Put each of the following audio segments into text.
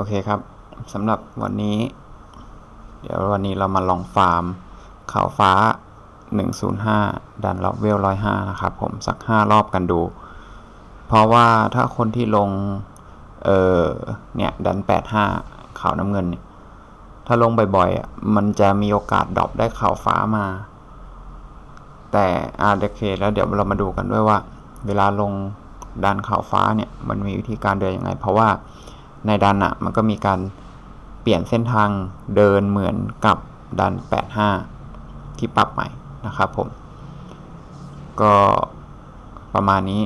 โอเคครับสำหรับวันนี้ เดี๋ยววันนี้เรามาลองฟาร์มข่าวฟ้า 105 ดันล็อกเวล 105 นะครับผมสัก 5 รอบกันดู เพราะว่าถ้าคนที่ลง เออเนี่ย ดัน 85ข่าวน้ำเงินเนี่ยถ้าลงบ่อยๆ มันจะมีโอกาสดรอปได้ข่าวฟ้ามา แต่อาเดเคแล้วเดี๋ยวเรามาดูกันด้วยว่า เวลาลงดันข่าวฟ้าเนี่ย มันมีวิธีการเดินยังไง เพราะว่า ในดันอะมันก็มีการเปลี่ยนเส้นทางเดินเหมือนกับดัน 85 ที่ปรับใหม่นะครับผม ก็ประมาณนี้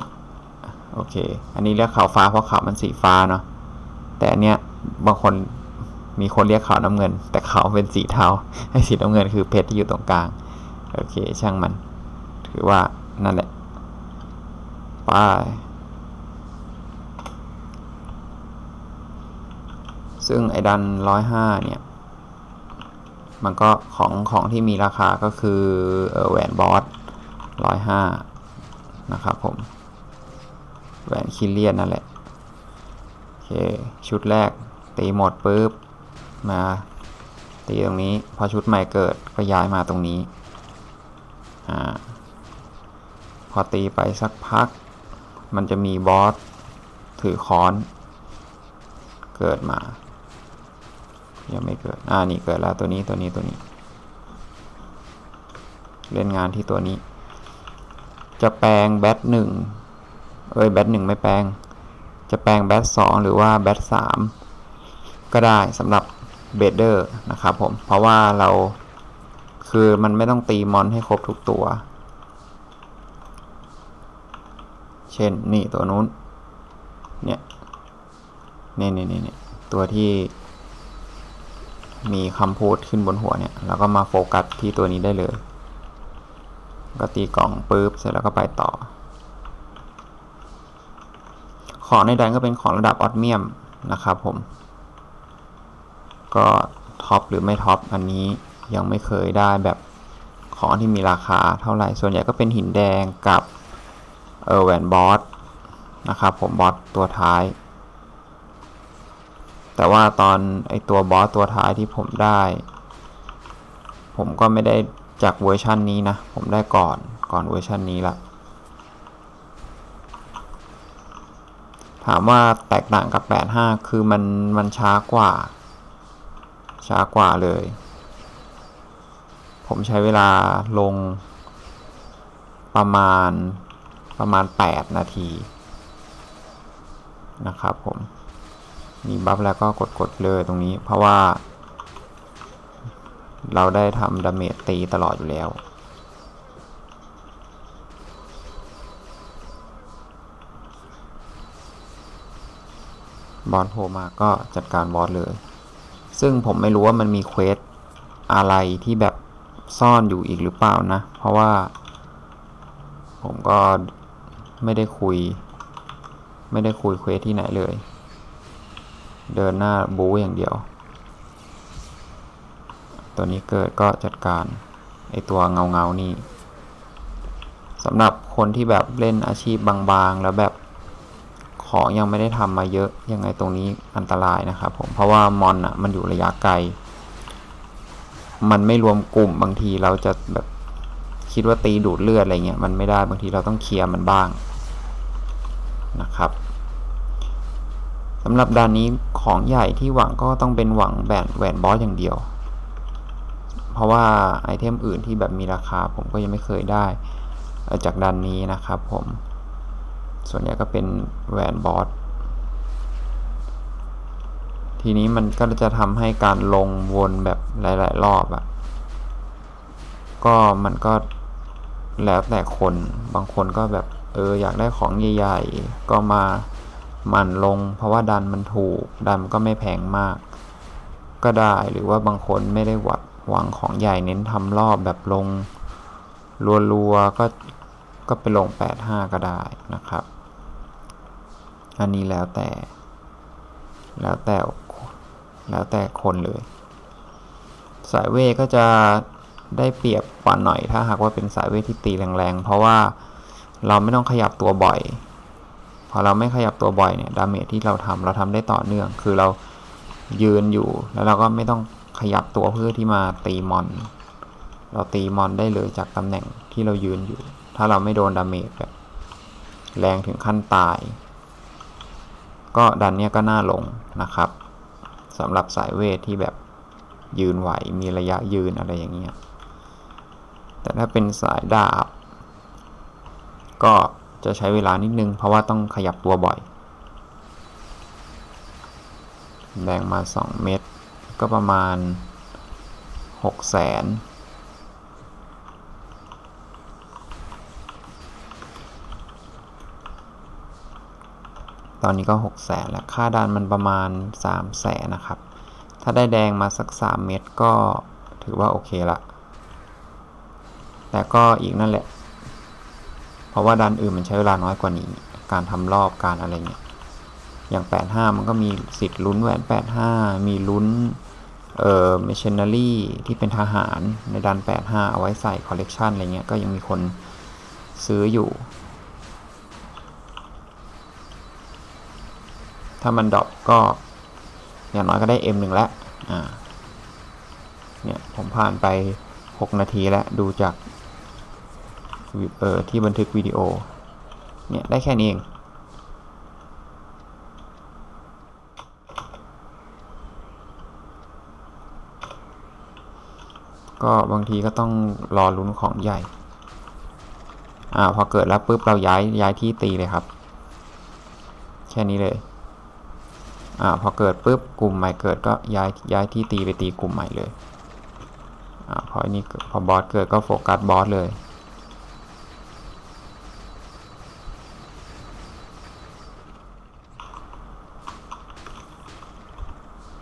โอเค อันนี้เรียกขาวฟ้าเพราะขาวมันสีฟ้าเนาะแต่อันเนี้ยบางคนมีคนเรียกขาวน้ำเงิน แต่ขาวเป็นสีเทาให้สีน้ำเงินคือเพชรที่อยู่ตรงกลาง โอเค ช่างมัน ถือว่านั่นแหละ ไปาย ซึ่งไอ้ดันร้อยห้าเนี่ย มันก็ของของที่มีราคาก็คือออแหวนบอสร้อยห้านะครับผม แหวนคิเลียนนั่นแหละ โอเค ชุดแรกตีหมดปุ๊บ มาตีตรงนี้ พอชุดใหม่เกิดก็ย้ายมาตรงนี้ อ่า พอตีไปสักพัก มันจะมีบอสถือค้อน เกิดมา ยังไม่เกิด อ่า นี่เกิดแล้วตัวนี้ตัวนี้ตัวนี้ เล่นงานที่ตัวนี้ จะแปลงแบทหนึ่งเอ้ยแบทหนึ่งไม่แปลง จะแปลงแบทสองหรือว่าแบทสามก็ได้สำหรับเบเดอร์นะครับผม เพราะว่าเราคือมันไม่ต้องตีมอนให้ครบทุกตัว เช่นนี่ตัวนู้น เนี่ยนี่นี่นี่นี่ตัวที่ มีคำพูดขึ้นบนหัวเนี่ย แล้วก็มาโฟกัสที่ตัวนี้ได้เลย ก็ตีกล่องปุ๊บเสร็จแล้วก็ไปต่อ ของในดันก็เป็นของระดับออดเมียมนะครับผม ก็ท็อปหรือไม่ท็อปอันนี้ยังไม่เคยได้แบบของที่มีราคาเท่าไหร่ ส่วนใหญ่ก็เป็นหินแดงกับเออแหวนบอสนะครับผมบอสตัวท้าย แต่ว่าตอนไอตัวบอสตัวท้ายที่ผมได้ ผมก็ไม่ได้จากเวอร์ชันนี้นะ ผมได้ก่อนก่อนเวอร์ชันนี้ละถามว่าแตกต่างกับ 85 คือมันมันช้ากว่า ช้ากว่าเลย ผมใช้เวลาลงประมาณประมาณ 8 นาที นะครับผม มีบัฟแล้วก็กดกดเลยตรงนี้ เพราะว่า เราได้ทำดาเมจตีตลอดอยู่แล้ว บอสโผล่มาก็จัดการบอสเลย ซึ่งผมไม่รู้ว่ามันมีเควสอะไรที่แบบซ่อนอยู่อีกหรือเปล่านะ เพราะว่า ผมก็ไม่ได้คุย ไม่ได้คุยเควสที่ไหนเลย เดินหน้าบู๊อย่างเดียว ตัวนี้เกิดก็จัดการไอตัวเงาเงานี่สำหรับคนที่แบบเล่นอาชีพบางๆ แล้วแบบของยังไม่ได้ทำมาเยอะยังไงตรงนี้อันตรายนะครับผมเพราะว่ามอนอะมันอยู่ระยะไกล มันไม่รวมกลุ่มบางทีเราจะแบบคิดว่าตีดูดเลือดอะไรเงี้ยมันไม่ได้บางทีเราต้องเคลียร์มันบ้างนะครับ สำหรับด้านนี้ของใหญ่ที่หวังก็ต้องเป็นหวังแบนแหวนบอสอย่างเดียว เพราะว่าไอเทมอื่นที่แบบมีราคาผมก็ยังไม่เคยได้ จากด้านนี้นะครับผม ส่วนใหญ่ก็เป็นแหวนบอสทีนี้มันก็จะทำให้การลงวนแบบหลาย ๆ รอบอะ ก็มันก็แล้วแต่คน บางคนก็แบบเอออยากได้ของใหญ่ ๆ ก็มา หมันลง เพราะว่าดันมันถูกดันมันก็ไม่แพงมาก ก็ได้หรือว่าบางคนไม่ได้หวัดหวังของใหญ่เน้นทำรอบแบบลงรัวๆก็ก็ไปลง 85 ก็ได้นะครับ อันนี้แล้วแต่ แล้วแต่แล้วแต่คนเลย สายเวก็จะได้เปรียบกว่าหน่อยถ้าหากว่าเป็นสายเวทที่ตีแรงๆ เพราะว่าเราไม่ต้องขยับตัวบ่อย พอเราไม่ขยับตัวบ่อยเนี่ยดาเมจที่เราทำเราทำได้ต่อเนื่อง คือเรายืนอยู่แล้วเราก็ไม่ต้องขยับตัวเพื่อที่มาตีมอน เราตีมอนได้เลยจากตำแหน่งที่เรายืนอยู่ ถ้าเราไม่โดนดาเมจแบบแรงถึงขั้นตาย ก็ดันเนี้ยก็น่าลงนะครับสำหรับสายเวทที่แบบยืนไหวมีระยะยืนอะไรอย่างเงี้ยแต่ถ้าเป็นสายดาบ ก็ จะใช้เวลานิดนึง เพราะว่าต้องขยับตัวบ่อย แบ่งมา 2 เม็ดก็ประมาณ6แสนตอนนี้ก็6แสนแล้ว ค่าดันมันประมาณ3แสนนะครับ ถ้าได้แดงมาสัก 3 เม็ดก็ถือว่าโอเคละ แต่ก็อีกนั่นแหละ เพราะว่าดันอื่นมันใช้เวลาน้อยกว่านี้ การทำรอบการอะไรเงี้ยอย่าง 85 มันก็มีสิทธิ์ลุ้นแหวน 85 มีลุ้นเอ่อเมชนนารีที่เป็นทหารในดัน 85 เอาไว้ใส่คอลเลกชันอะไรเงี้ยก็ยังมีคนซื้ออยู่ ถ้ามันดรอปก็อย่างน้อยก็ได้ M หนึ่งแล้วอ่าเนี่ยผมผ่านไป 6 นาทีแล้ว ดูจาก เออที่บันทึกวิดีโอ เนี่ยได้แค่นี้เอง ก็บางทีก็ต้องรอลุ้นของใหญ่ อ่าพอเกิดแล้วปุ๊บเราย้ายย้ายที่ตีเลยครับ แค่นี้เลย อ่าพอเกิดปุ๊บกลุ่มใหม่เกิดก็ย้ายย้ายที่ตีไปตีกลุ่มใหม่เลยอ่าพออันนี้พอบอสเกิดก็โฟกัสบอสเลย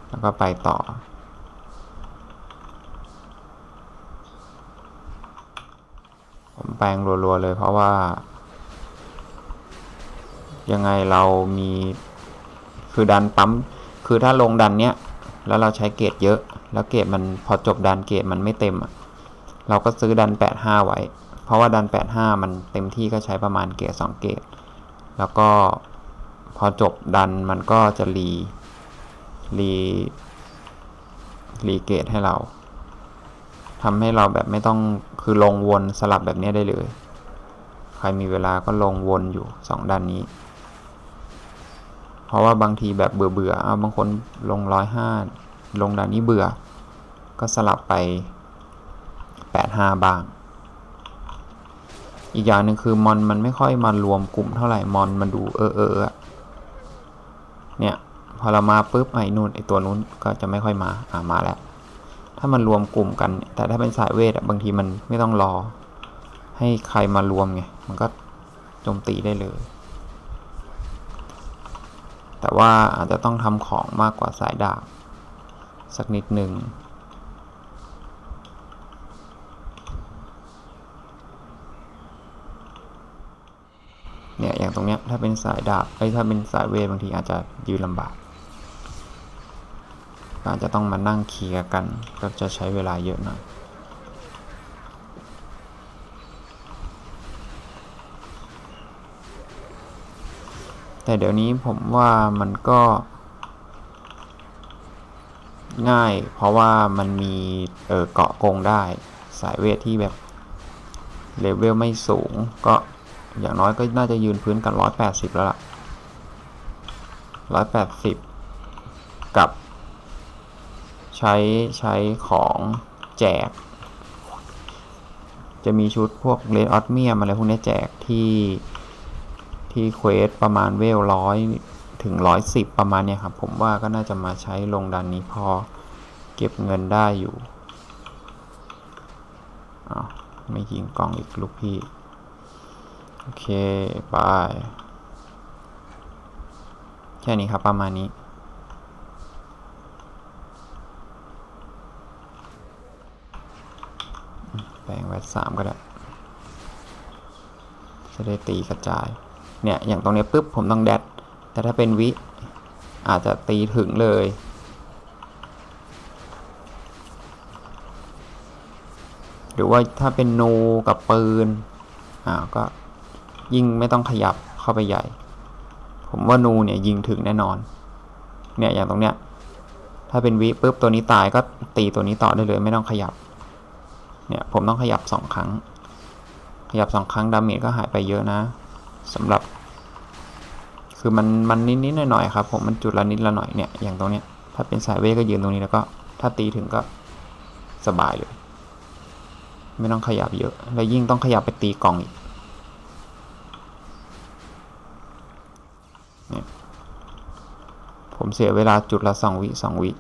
แล้ว ก็ไปต่อ ผมแปลงรัวๆเลยเพราะว่า ยังไงเรามีคือดันปั๊ม คือถ้าลงดันเนี้ย แล้วเราใช้เกรดเยอะ แล้วเกรดมันพอจบดันเกรดมันไม่เต็มอะเราก็ซื้อดัน 85 ไว้ เพราะว่าดัน 85 มันเต็มที่ก็ใช้ประมาณเกรด2เกรดแล้วก็พอจบดันมันก็จะรี รีรีเกตให้เราทำให้เราแบบไม่ต้องคือลงวนสลับแบบนี้ได้เลย ใครมีเวลาก็ลงวนอยู่สองด้านนี้ เพราะว่าบางทีแบบเบื่อเบื่อเอาบางคนลงร้อยห้าลงด้านนี้เบื่อ ก็สลับไปแปดห้าบ้าง อีกอย่างหนึ่งคือมอนมันไม่ค่อยมารวมกลุ่มเท่าไหร่มอนมันดูเออเอออะเนี่ย พอเรามาปุ๊บไอ้นู่นไอ้ตัวนู้นก็จะไม่ค่อยมาอ่ามาแล้ว ถ้ามันรวมกลุ่มกัน แต่ถ้าเป็นสายเวทอะบางทีมันไม่ต้องรอ ให้ใครมารวมไงมันก็โจมตีได้เลย แต่ว่าอาจจะต้องทำของมากกว่าสายดาบสักนิดหนึ่งเนี่ยอย่างตรงเนี้ยถ้าเป็นสายดาบไอ้ถ้าเป็นสายเวทบางทีอาจจะยืนลำบาก อาจจะต้องมานั่งเคลียร์กัน ก็จะใช้เวลาเยอะหน่อยแต่เดี๋ยวนี้ผมว่ามันก็ง่ายเพราะว่ามันมีเออเกาะกงได้ สายเวทที่แบบเลเวลไม่สูง ก็อย่างน้อยก็น่าจะยืนพื้นกัน 180 แล้วล่ะ 180กับ ใช้ใช้ของแจก จะมีชุดพวกเลดออตเมียมอะไรพวกนี้แจกที่ที่เควสประมาณเวลร้อยถึงร้อยสิบประมาณเนี้ยครับ ผมว่าก็น่าจะมาใช้ลงดันนี้พอเก็บเงินได้อยู่อ้าวไม่ยิงกล่องอีกลูกพี่ โอเคบายแค่นี้ครับประมาณนี้ แป ลงแวดสามก็ได้จะได้ตีกระจาย เนี่ย อย่างตรงนี้ปุ๊บผมต้องแดด แต่ถ้าเป็นวิ อาจจะตีถึงเลย หรือว่าถ้าเป็นนูกับปืน อ่า ก็ยิ่งไม่ต้องขยับเข้าไปใหญ่ ผมว่านูเนี่ยยิงถึงแน่นอน เนี่ยอย่างตรงเนี้ย ถ้าเป็นวิปุ๊บตัวนี้ตายก็ตีตัวนี้ต่อได้เลย ไม่ต้องขยับ เนี่ยผมต้องขยับสองครั้ง ขยับสองครั้งดาเมจก็หายไปเยอะนะสำหรับ คือมันมันนิดนิดหน่อยหน่อยๆครับผมมันจุดละนิดละหน่อยเนี่ยอย่างตรงเนี้ยถ้าเป็นสายเวทก็ยืนตรงนี้แล้วก็ถ้าตีถึงก็สบายเลย ไม่ต้องขยับเยอะ แล้วยิ่งต้องขยับไปตีกล่องอีกเนี่ยผมเสียเวลาจุดละสองวิสองวิ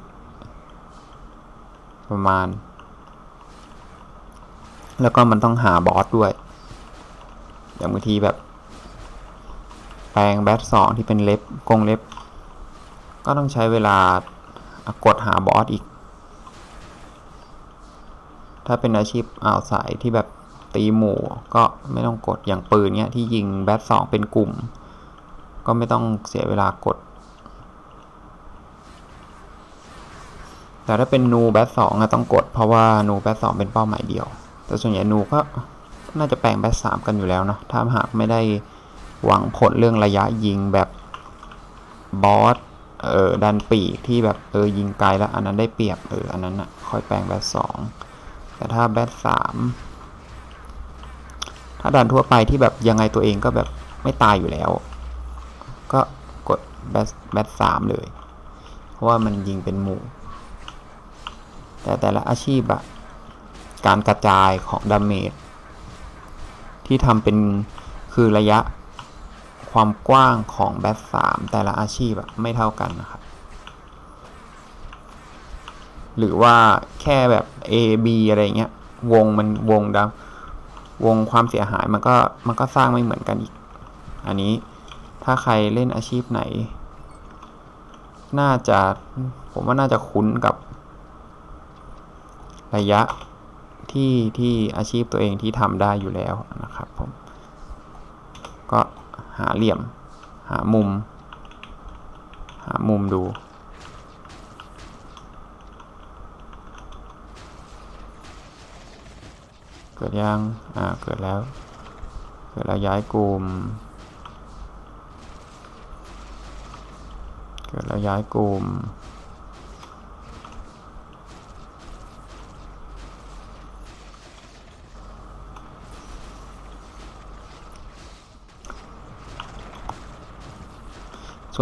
ประมาณ แล้วก็มันต้องหาบอสด้วย อย่างบางทีแบบ แปลงแบทสองที่เป็นเล็บกงเล็บ ก็ต้องใช้เวลากดหาบอสอีก ถ้าเป็นอาชีพอ่าวสายที่แบบตีหมู่ก็ไม่ต้องกดอย่างปืนเนี้ยที่ยิงแบทสองเป็นกลุ่ม ก็ไม่ต้องเสียเวลากด แต่ถ้าเป็นนูแบทสองอะต้องกดเพราะว่านูแบทสองเป็นเป้าหมายเดียว แต่ส่วนใหญ่นูก็น่าจะแปลงแบทสามกันอยู่แล้วเนาะถ้าหากไม่ได้หวังผลเรื่องระยะยิงแบบบอสเออดันปีกที่แบบเออยิงไกลแล้วอันนั้นได้เปรียบเอออันนั้นอะค่อยแปลงแบทสองแต่ถ้าแบทสามถ้าดันทั่วไปที่แบบยังไงตัวเองก็แบบไม่ตายอยู่แล้ว ก็กดแบทแบสามเลย เพราะว่ามันยิงเป็นหมู่ แต่แต่ละอาชีพอะ การกระจายของดาเมจที่ทำเป็นคือระยะความกว้างของแบทสามแต่ละอาชีพอะไม่เท่ากันนะครับ หรือว่าแค่แบบ A B อะไรเงี้ย วงมันวงดาววงความเสียหายมันก็มันก็สร้างไม่เหมือนกันอีก อันนี้ถ้าใครเล่นอาชีพไหน น่าจะผมว่าน่าจะคุ้นกับระยะ ที่ที่อาชีพตัวเองที่ทำได้อยู่แล้วนะครับผมก็หาเหลี่ยม หามุม หามุมดู เกิดยังอ่าเกิดแล้ว เกิดแล้วย้ายกลุ่ม เกิดแล้วย้ายกลุ่ม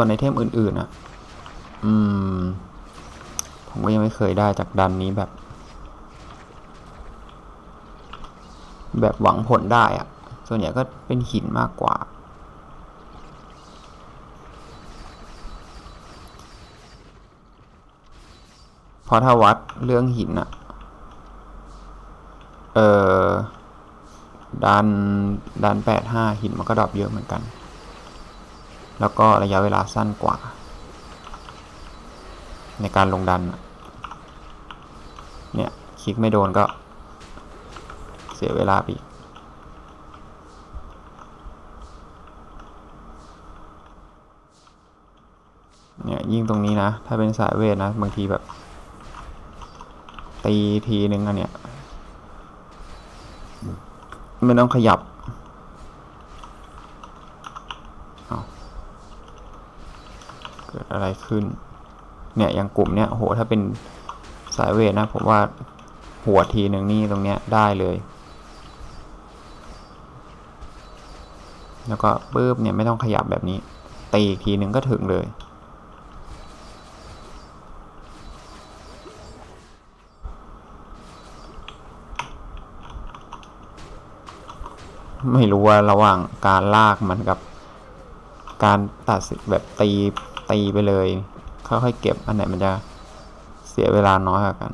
ส่วนไอเทมอื่นๆอะ อืม ผมก็ยังไม่เคยได้จากดันนี้แบบ แบบหวังผลได้อะส่วนใหญ่ก็เป็นหินมากกว่า เพราะถ้าวัดเรื่องหินอะเออดันดันแปดห้าหินมันก็ดรอปเยอะเหมือนกัน แล้วก็ระยะเวลาสั้นกว่า ในการลงดัน เนี่ยคลิกไม่โดนก็เสียเวลาไปอีกเนี่ยยิ่งตรงนี้นะ ถ้าเป็นสายเวทนะ บางทีแบบ ตีทีนึงอันเนี้ยไม่ต้องขยับ เอา เกิดอะไรขึ้น เนี่ยอย่างกลุ่มเนี้ยโหถ้าเป็นสายเวทนะผมว่าหัวทีหนึ่งนี่ตรงเนี้ยได้เลย แล้วก็ปุ๊บเนี่ยไม่ต้องขยับแบบนี้ตีอีกทีหนึ่งก็ถึงเลย ไม่รู้ว่าระหว่างการลากมันกับการตัดสิแบบตี ตีไปเลย ค่อยๆเก็บอันไหนมันจะเสียเวลาน้อยกว่ากัน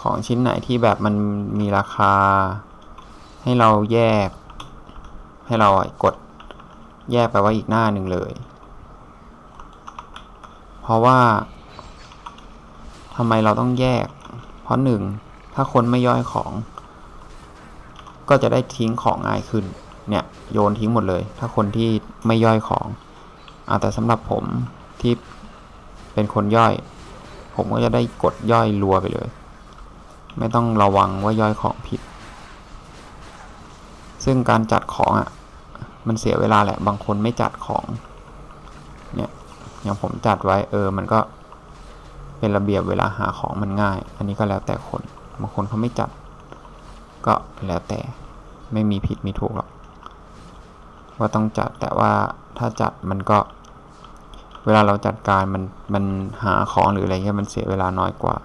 ของชิ้นไหนที่แบบมันมีราคา ให้เราแยก ให้เรากดแยกไปไว้อีกหน้าหนึ่งเลย เพราะว่าทำไมเราต้องแยก เพราะหนึ่งถ้าคนไม่ย่อยของ ก็จะได้ทิ้งของง่ายขึ้น เนี่ยโยนทิ้งหมดเลย ถ้าคนที่ไม่ย่อยของอแต่สำหรับผมที่เป็นคนย่อย ผมก็จะได้กดย่อยรัวไปเลย ไม่ต้องระวังว่าย่อยของผิด ซึ่งการจัดของอะ่ะมันเสียเวลาแหละบางคนไม่จัดของเนี่ยอย่างผมจัดไว้เออ มันก็เป็นระเบียบเวลาหาของมันง่าย อันนี้ก็แล้วแต่คนบางคนเขาไม่จัด ก็แล้วแต่ไม่มีผิดมีถูกหรอก ว่าต้องจัดแต่ว่าถ้าจัดมันก็ เวลาเราจัดการมันมันหาของหรืออะไรเงี้ยมันเสียเวลาน้อยกว่า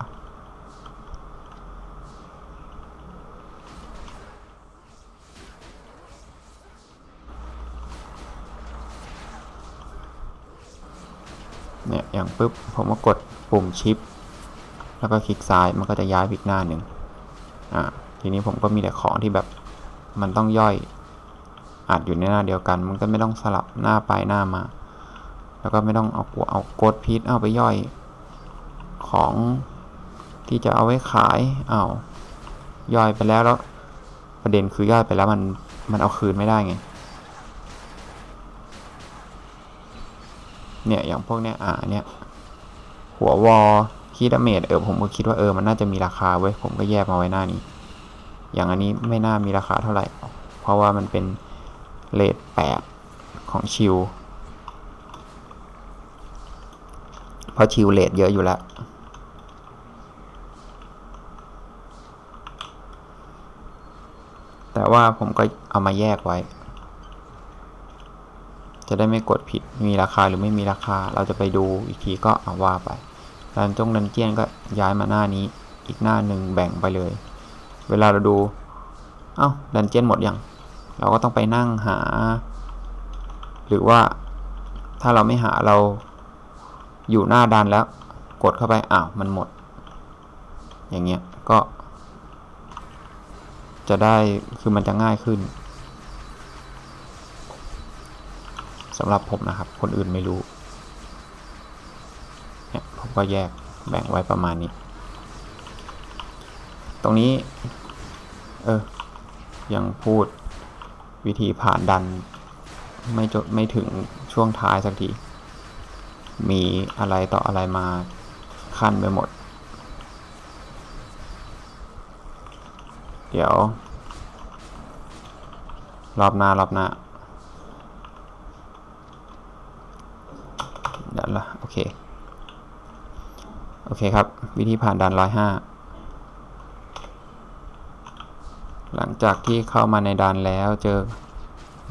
เนี่ยอย่างปุ๊บผมก็กดปุ่มชิป แล้วก็คลิกซ้ายมันก็จะย้ายไปอีกหน้าหนึ่ง ทีนี้ผมก็มีแต่ของที่แบบมันต้องย่อยอาจอยู่ในหน้าเดียวกัน มันก็ไม่ต้องสลับหน้าไปหน้ามา แล้วก็ไม่ต้องเอาเอาโกดพีทเอาไปย่อย ของที่จะเอาไว้ขายเอาย่อยไปแล้วแล้ว ประเด็นคือย่อยไปแล้วมันมันเอาคืนไม่ได้ไงเนี่ยอย่างพวกเนี้ยอ่าเนี่ยหัววอลคีดเมจเออผมก็คิดว่าเออมันน่าจะมีราคาเว้ยผมก็แยกมาไว้หน้านี้ อย่างอันนี้ไม่น่ามีราคาเท่าไหร่ เพราะว่ามันเป็นเลทแปดของชิลเพราะชิลเลทเยอะอยู่แล้วแต่ว่าผมก็เอามาแยกไว้ จะได้ไม่กดผิดมีราคาหรือไม่มีราคา เราจะไปดูอีกทีก็เอาว่าไปดันจงดันเจียนก็ย้ายมาหน้านี้ อีกหน้าหนึ่งแบ่งไปเลย เวลาเราดู เอา้าดันเจียนหมดยัง เราก็ต้องไปนั่งหา หรือว่าถ้าเราไม่หาเราอยู่หน้าดันแล้ว กดเข้าไป อ้าว มันหมด อย่างเงี้ย ก็ จะได้ คือมันจะง่ายขึ้นสำหรับผมนะครับ คนอื่นไม่รู้ เนี่ย ผมก็แยกแบ่งไว้ประมาณนี้ ตรงนี้ เออ ยังพูดวิธีผ่านดัน ไม่จดไม่ถึงช่วงท้ายสักที มีอะไรต่ออะไรมาขั้นไปหมด เดี๋ยว รอบหน้ารอบหน้าดันละโอเค โอเคครับ วิธีผ่านดันร้อยห้า หลังจากที่เข้ามาในดันแล้วเจอ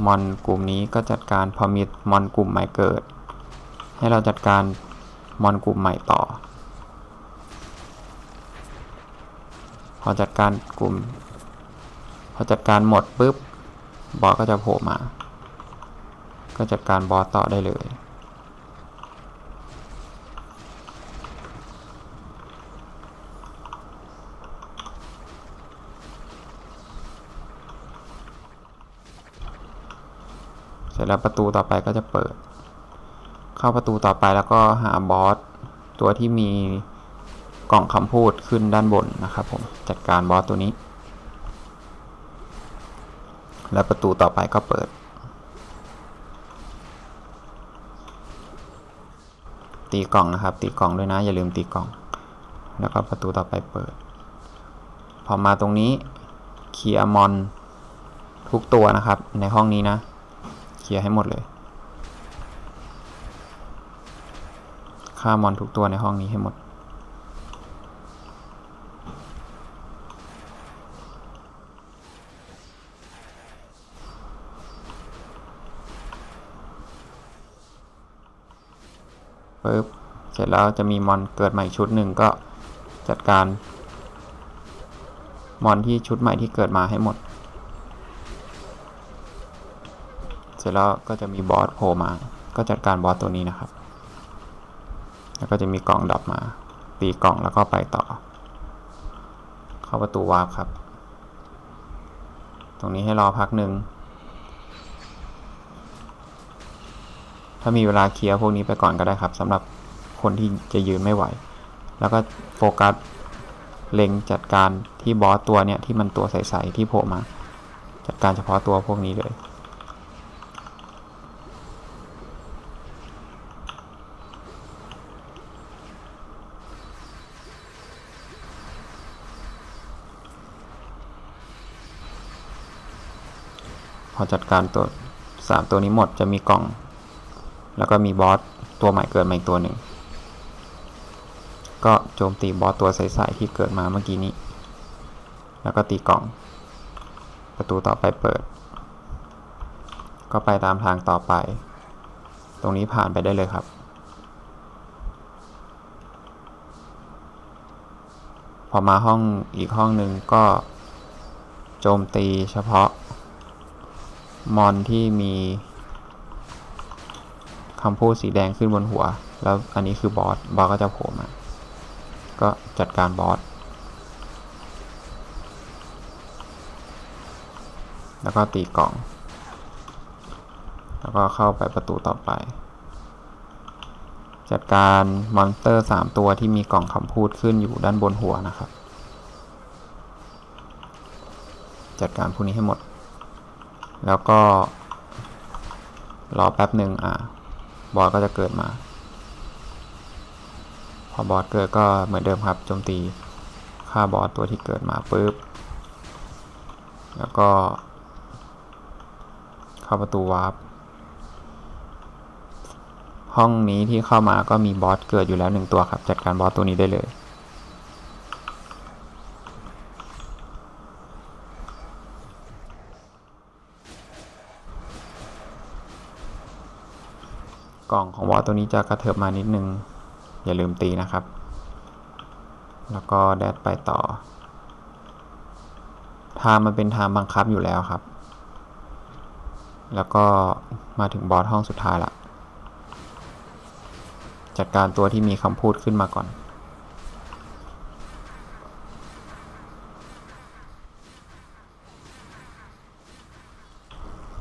มอนกลุ่มนี้ก็จัดการพอมีมอนกลุ่มใหม่เกิด ให้เราจัดการมอนกลุ่มใหม่ต่อ พอจัดการกลุ่ม พอจัดการหมดปุ๊บบอสก็จะโผล่มา ก็จัดการบอสต่อได้เลย ร็จแล้วประตูต่อไปก็จะเปิด เข้าประตูต่อไปแล้วก็หาบอสตัวที่มีกล่องคำพูดขึ้นด้านบนนะครับผมจัดการบอสตัวนี้ แล้วประตูต่อไปก็เปิด ตีกล่องนะครับ ตีกล่องด้วยนะ อย่าลืมตีกล่อง แล้วก็ประตูต่อไปเปิด พอมาตรงนี้เคลียร์มอนทุกตัวนะครับ ในห้องนี้นะ ลียร์ให้หมดเลย ฆ่ามอนทุกตัวในห้องนี้ให้หมด ปึ๊บ เสร็จแล้วจะมีมอนเกิดใหม่ชุดหนึ่งก็จัดการ มอนที่ชุดใหม่ที่เกิดมาให้หมด เสร็จแล้วก็จะมีบอสโผล่มา ก็จัดการบอสตัวนี้นะครับ แล้วก็จะมีกล่องดับมา ตีกล่องแล้วก็ไปต่อ เข้าประตูวาร์ปครับ ตรงนี้ให้รอพักหนึ่งถ้ามีเวลาเคลียร์พวกนี้ไปก่อนก็ได้ครับสำหรับคนที่จะยืนไม่ไหว แล้วก็โฟกัสเล็งจัดการที่บอสตัวเนี้ยที่มันตัวใสๆที่โผล่มา จัดการเฉพาะตัวพวกนี้เลย อจัดการตัวสามตัวนี้หมดจะมีกล่อง แล้วก็มีบอสตัวใหม่เกิดมาอีกตัวหนึ่ง ก็โจมตีบอสตัวใสๆที่เกิดมาเมื่อกี้นี้ แล้วก็ตีกล่อง ประตูต่อไปเปิด ก็ไปตามทางต่อไป ตรงนี้ผ่านไปได้เลยครับพอมาห้องอีกห้องหนึ่งก็โจมตีเฉพาะ มอนที่มีคำพูดสีแดงขึ้นบนหัว แล้วอันนี้คือบอส บอสก็จะโผล่มา ก็จัดการบอส แล้วก็ตีกล่อง แล้วก็เข้าไปประตูต่อไป จัดการมอนสเตอร์ 3 ตัวที่มีกล่องคำพูดขึ้นอยู่ด้านบนหัวนะครับ จัดการพวกนี้ให้หมด แล้วก็ รอแป๊บหนึ่งอะ บอสก็จะเกิดมา พอบอสเกิดก็เหมือนเดิมครับโจมตีฆ่าบอสตัวที่เกิดมาปุ๊บ แล้วก็ เข้าประตูวาร์ปห้องนี้ที่เข้ามาก็มีบอสเกิดอยู่แล้วหนึ่งตัวครับ จัดการบอสตัวนี้ได้เลย กล่องของบอสตัวนี้จะกระเถิบมานิดนึง อย่าลืมตีนะครับ แล้วก็แดดไปต่อ ทางมันเป็นทางบังคับอยู่แล้วครับ แล้วก็มาถึงบอสห้องสุดท้ายละจัดการตัวที่มีคำพูดขึ้นมาก่อน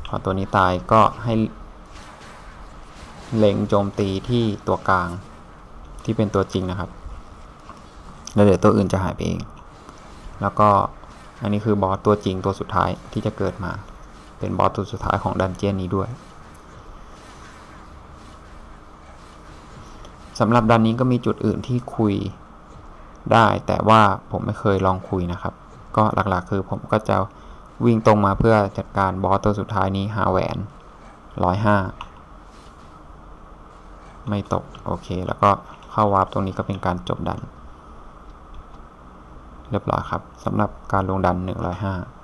พอตัวนี้ตายก็ให้ เล็งโจมตีที่ตัวกลางที่เป็นตัวจริงนะครับ แล้วเดี๋ยวตัวอื่นจะหายไปเอง แล้วก็อันนี้คือบอสตัวจริงตัวสุดท้ายที่จะเกิดมา เป็นบอสตัวสุดท้ายของดันเจียนนี้ด้วยสำหรับดันนี้ก็มีจุดอื่นที่คุยได้แต่ว่าผมไม่เคยลองคุยนะครับ ก็หลักๆคือผมก็จะวิ่งตรงมาเพื่อจัดการบอสตัวสุดท้ายนี้หาแหวนร้อยห้า ไม่ตก โอเค แล้วก็เข้าวาร์ปตรงนี้ก็เป็นการจบดัน เรียบร้อยครับสำหรับการลงดัน 105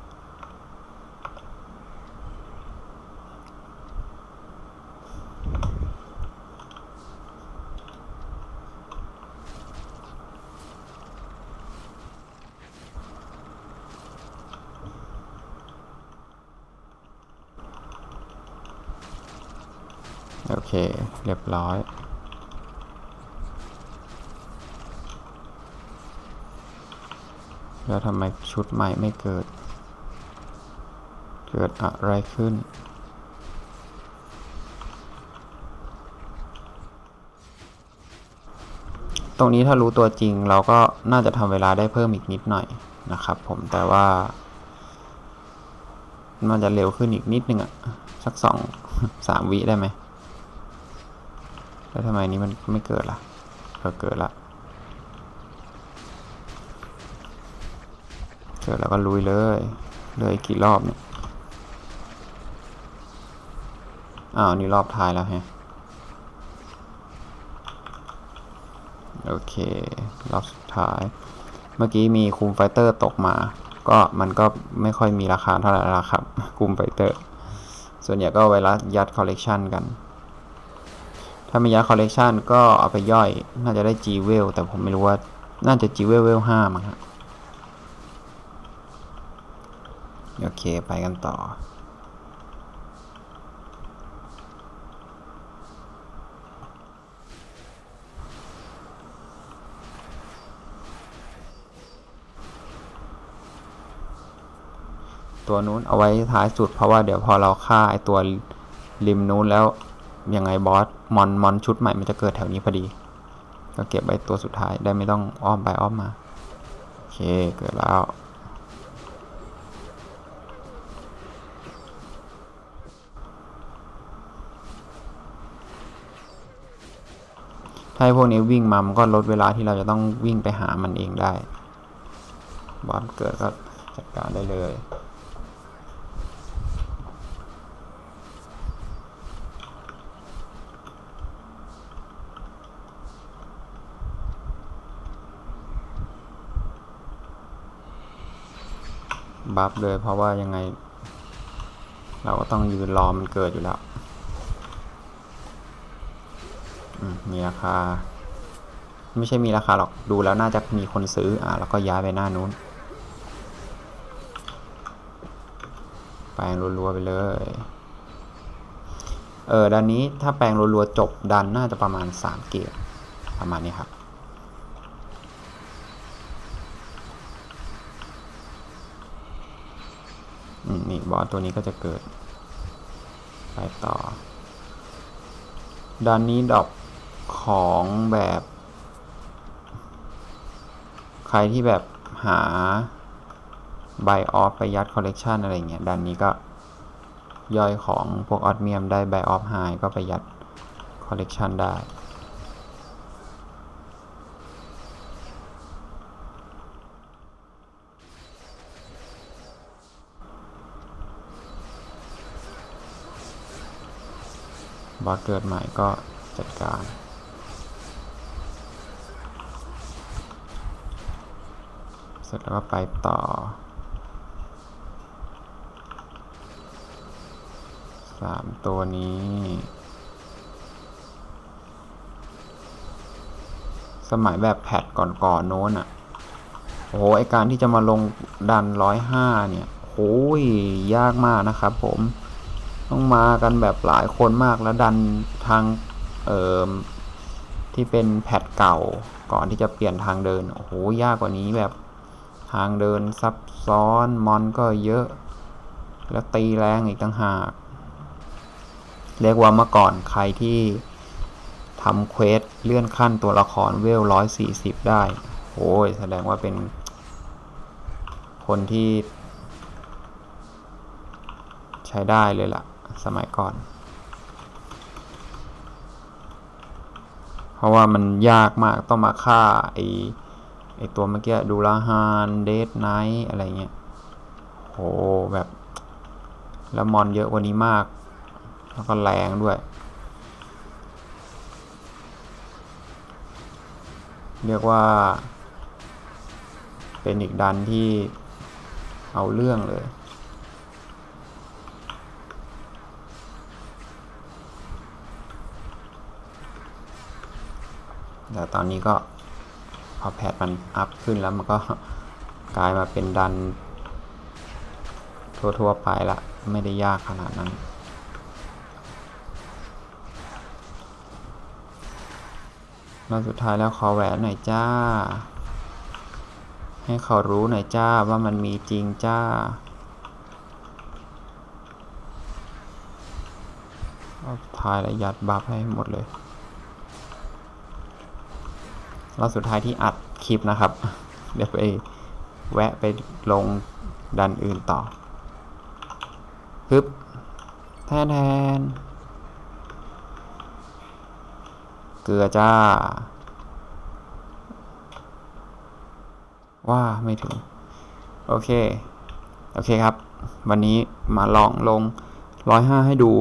โอเค เรียบร้อยแล้วทำไมชุดใหม่ไม่เกิด เกิดอะไรขึ้น ตรงนี้ถ้ารู้ตัวจริงเราก็น่าจะทำเวลาได้เพิ่มอีกนิดหน่อยนะครับผมแต่ว่า มันจะเร็วขึ้นอีกนิดนึงอะสักสองสามวิได้ไหม แล้วทำไมนี้มันไม่เกิดล่ะเออเกิดละ เกิดแล้วก็ลุยเลยเลยกี่รอบเนี่ย อ้าว นี่รอบท้ายแล้วแฮะ โอเค รอบสุดท้าย เมื่อกี้มีคุมไฟเตอร์ตกมา ก็มันก็ไม่ค่อยมีราคาเท่าไหร่ละครับ คุมไฟเตอร์ ส่วนใหญ่ก็ไวรัสยัดคอลเลกชันกัน ถ้าไม่ยัดคอลเลกชันก็เอาไปย่อย น่าจะได้ G เวลแต่ผมไม่รู้ว่า น่าจะ G เวลเวลห้ามั้งฮะโอเค ไปกันต่อ ตัวนู้นเอาไว้ท้ายสุดเพราะว่าเดี๋ยวพอเราฆ่าไอตัวริมนู้นแล้ว ยังไงบอสมอนมอนชุดใหม่มันจะเกิดแถวนี้พอดี ก็เก็บไว้ตัวสุดท้ายได้ไม่ต้องอ้อมไปอ้อมมา โอเคเกิดแล้ว ถ้าพวกนี้วิ่งมามันก็ลดเวลาที่เราจะต้องวิ่งไปหามันเองได้ บอสเกิดก็จัดการได้เลย บัฟเลยเพราะว่ายังไง เราก็ต้องยืนรอมันเกิดอยู่แล้วมีราคา ไม่ใช่มีราคาหรอกดูแล้วน่าจะมีคนซื้ออะแล้วก็ย้ายไปหน้านู้น แปลงรัวๆไปเลยเออด้านนี้ถ้าแปลงรัวๆจบดันน่าจะประมาณ 3 เกตประมาณนี้ครับ อืม นี่บอสตัวนี้ก็จะเกิด ไปต่อด้านนี้ดอปของแบบ ใครที่แบบหาไบออฟไปยัดคอลเลกชันอะไรเงี้ยด้านนี้ก็ย่อยของพวกออดเมียมได้ไบออฟไฮก็ไปยัดคอลเลกชันได้ บอสเกิดใหม่ก็จัดการเสร็จแล้วก็ไปต่อ สามตัวนี้ สมัยแบบแพทก่อนๆโน้นอะ่ะ โอ้โห ไอการที่จะมาลงดันร้อยห้าเนี่ยโอ้ยยากมากนะครับผม ต้องมากันแบบหลายคนมากแล้วดันทางเอ่อที่เป็นแพทเก่าก่อนที่จะเปลี่ยนทางเดิน โอ้โห ยากกว่านี้แบบทางเดินซับซ้อนมอนก็เยอะ แล้วตีแรงอีกต่างหาก เรียกว่าเมื่อก่อนใครที่ทำเควสเลื่อนขั้นตัวละครเวลร้อยสี่สิบได้ โอ้ย แสดงว่าเป็น คนที่ ใช้ได้เลยล่ะ สมัยก่อน เพราะว่ามันยากมากต้องมาฆ่าไอไอตัวเมื่อกี้ดูลาฮานเดดไนท์อะไรเงี้ยโหแบบ แล้วมอนเยอะกว่านี้มาก แล้วก็แรงด้วยเรียกว่า เป็นอีกดันที่เอาเรื่องเลย แต่ตอนนี้ก็พอแพทมันอัพขึ้นแล้วมันก็กลายมาเป็นดัน ทั่วๆไปละไม่ได้ยากขนาดนั้นแล้วสุดท้ายแล้วขอแหวนหน่อยจ้า ให้เขารู้หน่อยจ้าว่ามันมีจริงจ้าเอาทายและยัดบัฟให้หมดเลย แล้วสุดท้ายที่อัดคลิปนะครับ เดี๋ยวไปแวะไปลงดันอื่นต่อฮึบแทนแทนเกลือจ้า ว่าไม่ถึง โอเค โอเคครับ วันนี้มาลองลงร้อยห้าให้ดู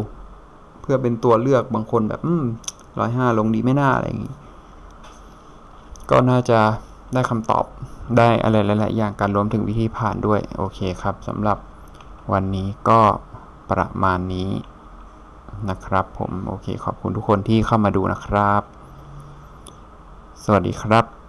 เพื่อเป็นตัวเลือกบางคนแบบ อืมร้อยห้าลงดีไม่น่าอะไรอย่างงี้ ก็น่าจะได้คำตอบได้อะไรหลาย ๆ อย่างการรวมถึงวิธีผ่านด้วย โอเคครับสำหรับวันนี้ก็ประมาณนี้นะครับผม โอเคขอบคุณทุกคนที่เข้ามาดูนะครับ สวัสดีครับ